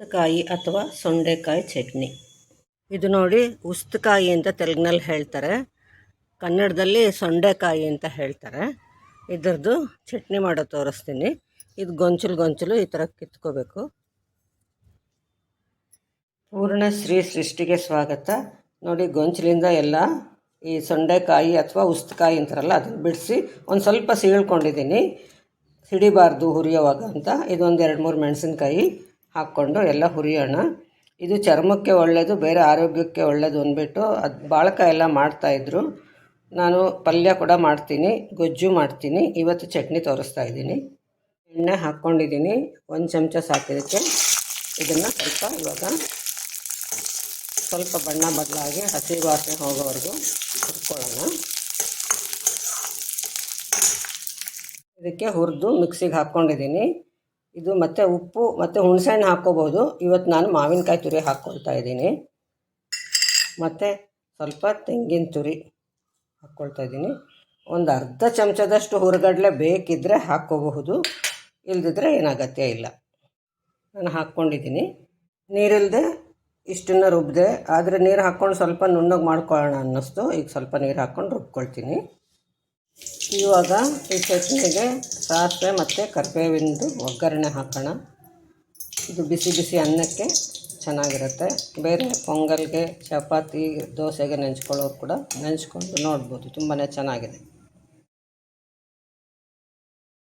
ಉಸ್ತಕಾಯಿ ಅಥವಾ ಸೊಂಡೆಕಾಯಿ ಚಟ್ನಿ. ಇದು ನೋಡಿ ಉಸ್ತಕಾಯಿ ಅಂತ ತೆಲುಗಿನಲ್ಲಿ ಹೇಳ್ತಾರೆ. ಕನ್ನಡದಲ್ಲಿ ಸೊಂಡೆಕಾಯಿ ಅಂತ ಹೇಳ್ತಾರೆ. ಇದರದ್ದು ಚಟ್ನಿ ಮಾಡೋ ತೋರಿಸ್ತೀನಿ. ಇದು ಗೊಂಚಲು ಗೊಂಚಲು ಈ ಥರ ಕಿತ್ಕೋಬೇಕು. ಪೂರ್ಣ ಶ್ರೀ ಸೃಷ್ಟಿಗೆ ಸ್ವಾಗತ. ನೋಡಿ ಗೊಂಚಲಿಂದ ಎಲ್ಲ ಈ ಸೊಂಡೆಕಾಯಿ ಅಥವಾ ಉಸ್ತಕಾಯಿ ಅಂತಾರಲ್ಲ, ಅದನ್ನು ಬಿಡಿಸಿ ಒಂದು ಸ್ವಲ್ಪ ಸೀಳ್ಕೊಂಡಿದ್ದೀನಿ. ಸಿಡಿಬಾರ್ದು ಹುರಿಯೋವಾಗ ಅಂತ. ಇದೊಂದು ಎರಡು ಮೂರು ಮೆಣಸಿನ್ಕಾಯಿ. ಹಾಕ್ಕೊಂಡು ಎಲ್ಲ ಹುರಿಯೋಣ. ಇದು ಚರ್ಮಕ್ಕೆ ಒಳ್ಳೆಯದು ಬೇರೆ ಆರೋಗ್ಯಕ್ಕೆ ಒಳ್ಳೆಯದು ಅಂದ್ಬಿಟ್ಟು ಅದು ಬಾಳಕ ಎಲ್ಲ ಮಾಡ್ತಾಯಿದ್ರು ನಾನು ಪಲ್ಯ ಕೂಡ ಮಾಡ್ತೀನಿ, ಗೊಜ್ಜು ಮಾಡ್ತೀನಿ. ಇವತ್ತು ಚಟ್ನಿ ತೋರಿಸ್ತಾ ಇದ್ದೀನಿ. ಎಣ್ಣೆ ಹಾಕ್ಕೊಂಡಿದ್ದೀನಿ, ಒಂದು ಚಮಚ ಸಾಕಿದ್ದಕ್ಕೆ ಇದನ್ನು ಸ್ವಲ್ಪ ಇವಾಗ ಸ್ವಲ್ಪ ಬಣ್ಣ ಬದಲಾಗಿ ಹಸಿ ವಾಸನೆ ಹೋಗೋವರೆಗೂ ಹುರ್ಕೊಳ್ಳೋಣ. ಇದಕ್ಕೆ ಹುರಿದು ಮಿಕ್ಸಿಗೆ ಹಾಕ್ಕೊಂಡಿದ್ದೀನಿ. ಇದು ಮತ್ತು ಉಪ್ಪು, ಮತ್ತು ಹುಣಸೆಹಣ್ಣು ಹಾಕ್ಕೋಬೋದು ಇವತ್ತು ನಾನು ಮಾವಿನಕಾಯಿ ತುರಿ ಹಾಕ್ಕೊಳ್ತಾ ಇದ್ದೀನಿ. ಮತ್ತು ಸ್ವಲ್ಪ ತೆಂಗಿನ ತುರಿ ಹಾಕ್ಕೊಳ್ತಾ ಇದ್ದೀನಿ. ಒಂದು ಅರ್ಧ ಚಮಚದಷ್ಟು ಹುರುಗಡಲೆ ಬೇಕಿದ್ದರೆ ಹಾಕ್ಕೋಬಹುದು. ಇಲ್ದಿದ್ರೆ ಏನು ಇಲ್ಲ. ನಾನು ಹಾಕ್ಕೊಂಡಿದ್ದೀನಿ. ನೀರಿಲ್ಲದೆ ಇಷ್ಟನ್ನು ರುಬ್ಬಿದೆ ಆದರೆ ನೀರು ಹಾಕ್ಕೊಂಡು ಸ್ವಲ್ಪ ನುಣ್ಣಗೆ ಮಾಡ್ಕೊಳ್ಳೋಣ ಅನ್ನಿಸ್ತು. ಈಗ ಸ್ವಲ್ಪ ನೀರು ಹಾಕ್ಕೊಂಡು ರುಬ್ಕೊಳ್ತೀನಿ. ಇವಾಗ ಈ ಚಟ್ನಿಗೆ ಸಾಸಿವೆ ಮತ್ತು ಕರಿಬೇವಿಂದು ಒಗ್ಗರಣೆ ಹಾಕೋಣ. ಇದು ಬಿಸಿ ಬಿಸಿ ಅನ್ನಕ್ಕೆ ಚೆನ್ನಾಗಿರುತ್ತೆ. ಬೇರೆ ಪೊಂಗಲ್ಗೆ, ಚಪಾತಿ, ದೋಸೆಗೆ ನೆಂಚ್ಕೊಳ್ಳೋರು ಕೂಡ ನೆಂಚ್ಕೊಂಡು ನೋಡ್ಬೋದು. ತುಂಬಾ ಚೆನ್ನಾಗಿದೆ.